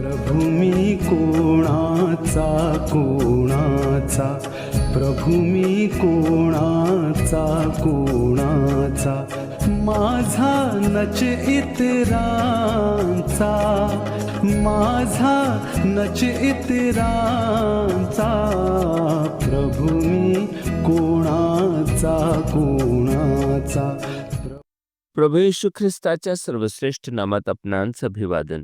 प्रभू मी कोणाचा कोणाचा? प्रभू मी कोणाचा कोणाचा? माझा नच इतरांचा माझा नच इतरांचा? प्रभू मी कोणाचा कोणाचा? प्रभू येशू ख्रिस्ताच्या सर्वश्रेष्ठ नामात आपणांचं अभिवादन.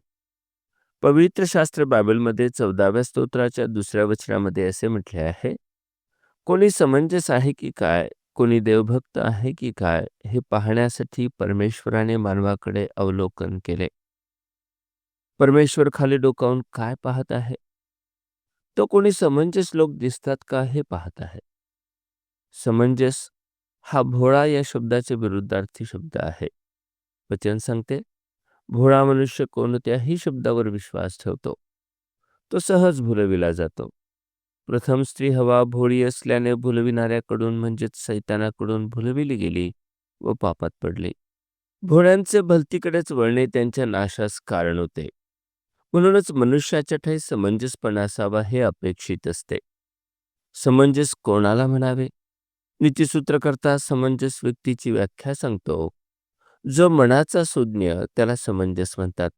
पवित्र शास्त्र बायबलमध्ये चौदाव्या स्तोत्राच्या दुसऱ्या वचनामध्ये असे म्हटले आहे कोणी समंजस आहे की काय? कोणी देवभक्त आहे की काय? हे पाहण्यासाठी परमेश्वराने मानवाकडे अवलोकन केले. परमेश्वर खाली डोकावून काय पाहत आहे? तो कोणी समंजस लोक दिसतात का हे पाहत आहे? समंजस हा भोळा या शब्दाचे विरुद्धार्थी शब्द आहे. वचन सांगते भोळा मनुष्य कोणत्याही शब्दावर विश्वास ठेवतो? तो सहज भुलविला जातो. प्रथम स्त्री हवा भोळी असल्याने भुलविणाऱ्याकडून म्हणजेच सैतानाकडून भुलविली गेली व पापात पडली. भोळ्यांचे भलतीकडेच वळणे त्यांच्या नाशास कारण होते. म्हणूनच मनुष्याच्या ठाई समंजसपणा असावा हे अपेक्षित असते. समंजस कोणाला म्हणावे? नीतिसूत्रकर्ता समंजस व्यक्तीची व्याख्या सांगतो. जो मनाचा सुज्ञ त्याला समंजस म्हणतात.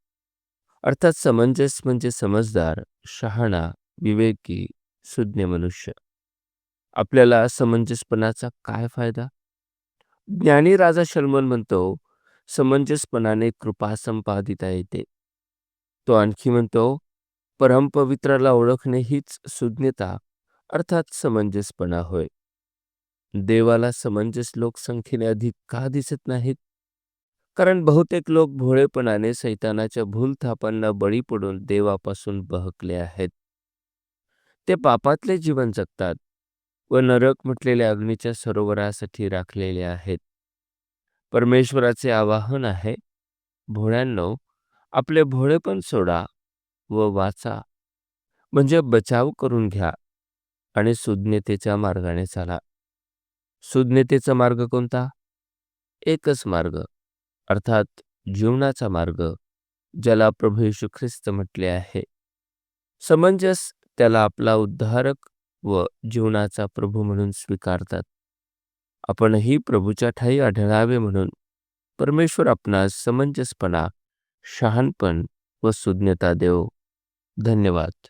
अर्थात समंजस म्हणजे समजदार शहाणा विवेकी सुज्ञ मनुष्य. आपल्याला समंजसपणाचा काय फायदा? ज्ञानी राजा शलमन म्हणतो समंजसपणाने कृपा संपादिता येते तो. आणखी म्हणतो परमपवित्राला ओळखणे हीच सुज्ञता अर्थात समंजसपणा होय. देवाला समंजस लोकसंख्येने अधिक का दिसत नाहीत? कारण बहुतेक लोक भोळेपणाने सैतानाच्या भूलथापांना बळी पडून देवापासून बहकले आहेत. ते पापातले जीवन जगतात व नरक म्हटलेल्या अग्नीच्या सरोवरासाठी राखलेले आहेत. परमेश्वराचे आवाहन आहे भोळ्यांनो आपले भोळेपण सोडा व वाचा. म्हणजे बचाव करून घ्या आणि सुज्ञतेच्या मार्गाने चाला. सुज्ञतेचा मार्ग कोणता? एकच मार्ग. अर्थात जीवनाचा मार्ग ज्याला प्रभू येशू ख्रिस्त म्हटले आहे. समंजस त्याला आपला उद्धारक व जीवनाचा प्रभू म्हणून स्वीकारतात. आपणही प्रभूच्या ठाई आढळावे म्हणून परमेश्वर आपणास समंजसपणा शहाणपण व सुज्ञता देव. धन्यवाद.